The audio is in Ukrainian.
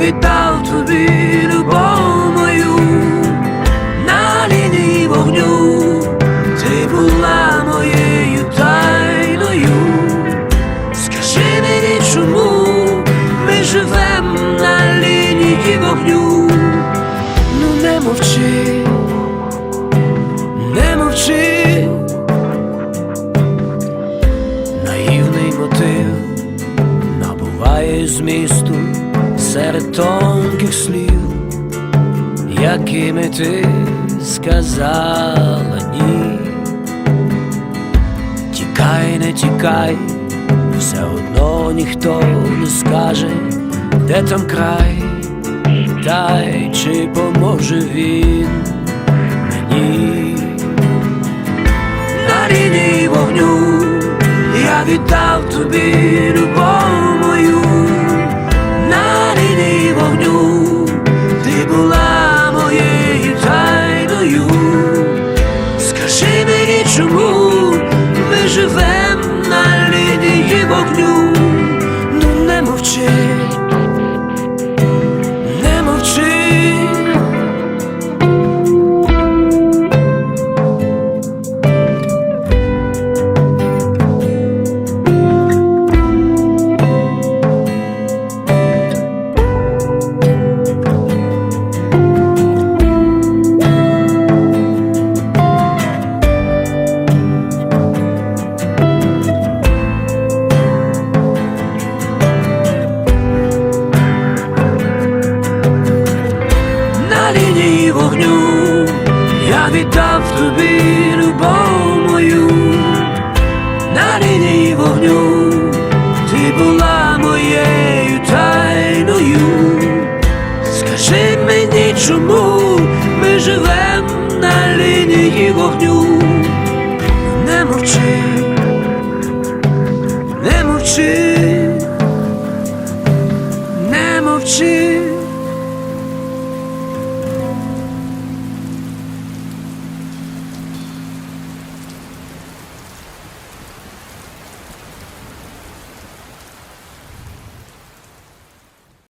віддав тобі любов мою, на лінії вогню ти була моєю тайною. Скажи мені, чому ми живем на лінії вогню? Ну не мовчи, не мовчи, наївний мотив набуває змісту серед тонких слів, якими ти сказала ні. Тікай, не тікай, все одно ніхто не скаже, де там край, та чи поможе він мені. На лінії вогню я віддав тобі любов лінії вогню я віддав тобі любов мою, на лінії вогню ти була моєю тайною. Скажи мені, чому ми живем на лінії вогню.